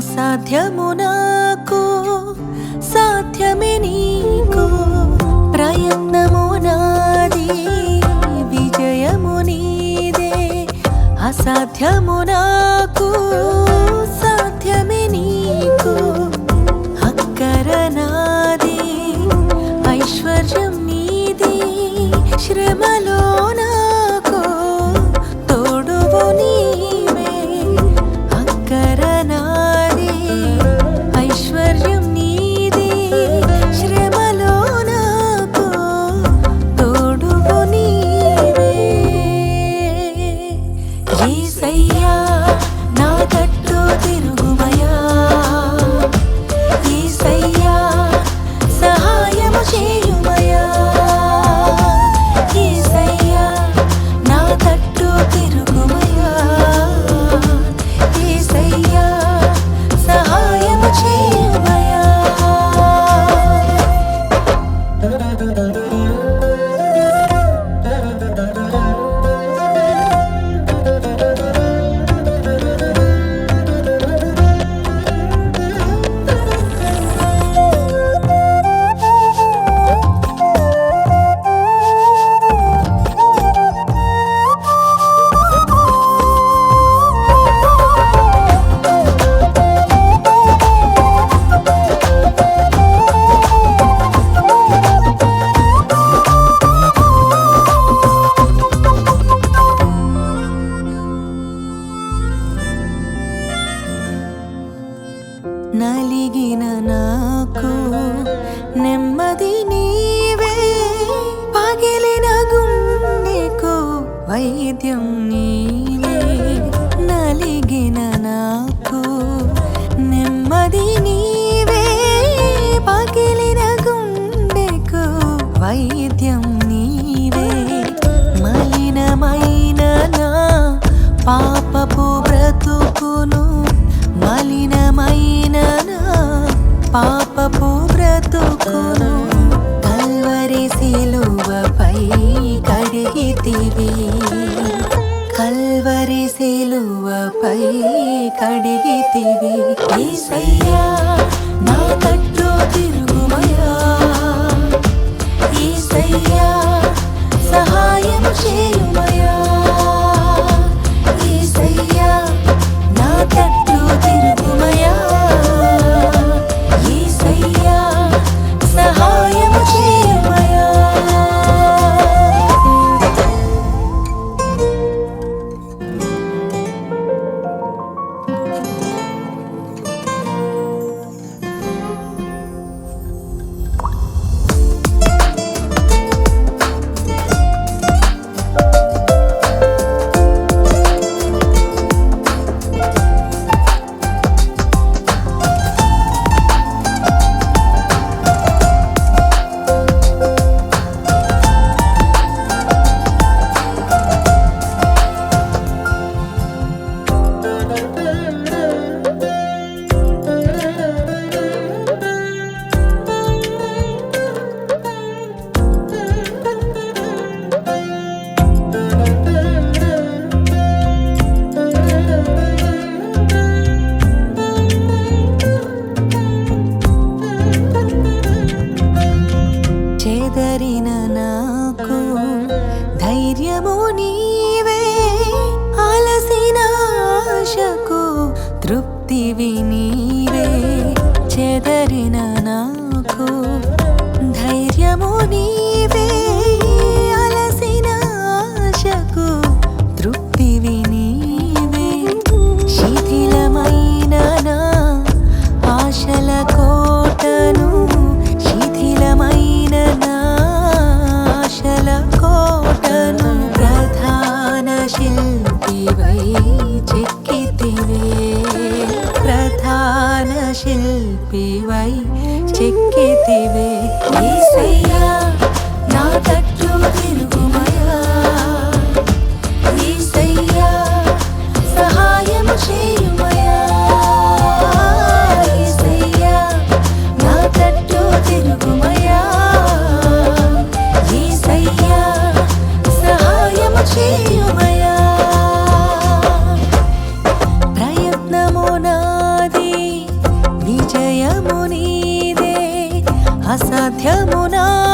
అసాధ్యము నాకు సాధ్యమే నీకు. ప్రయత్నము నాది విజయము నీదే. అసాధ్యము నాకు సాధ్యమే నీకు. అక్కర నాది ఐశ్వర్యం నీది శ్రమలో నలిగిన నాకు నెమ్మది నీవే. పగిలిన గుండెకు వైద్యం నీవే. నలిగిన నాకు నెమ్మది నీవే. పగిలిన గుండెకు వైద్యం నీవే. మలినమైన నా పాపపు బ్రతుకును మలినమైన పాపపు బ్రతుకును కల్వరి సిలువపై కడిగితివి. కల్వరి సిలువపై కడిగితివి. యేసయ్యా నా తట్టు తిరుగుమయా. యేసయ్యా సహాయం చేయుమయా. ధైర్యము నీవే అలసిన ఆశకు తృప్తివి నీవే అసాధ్యమునా?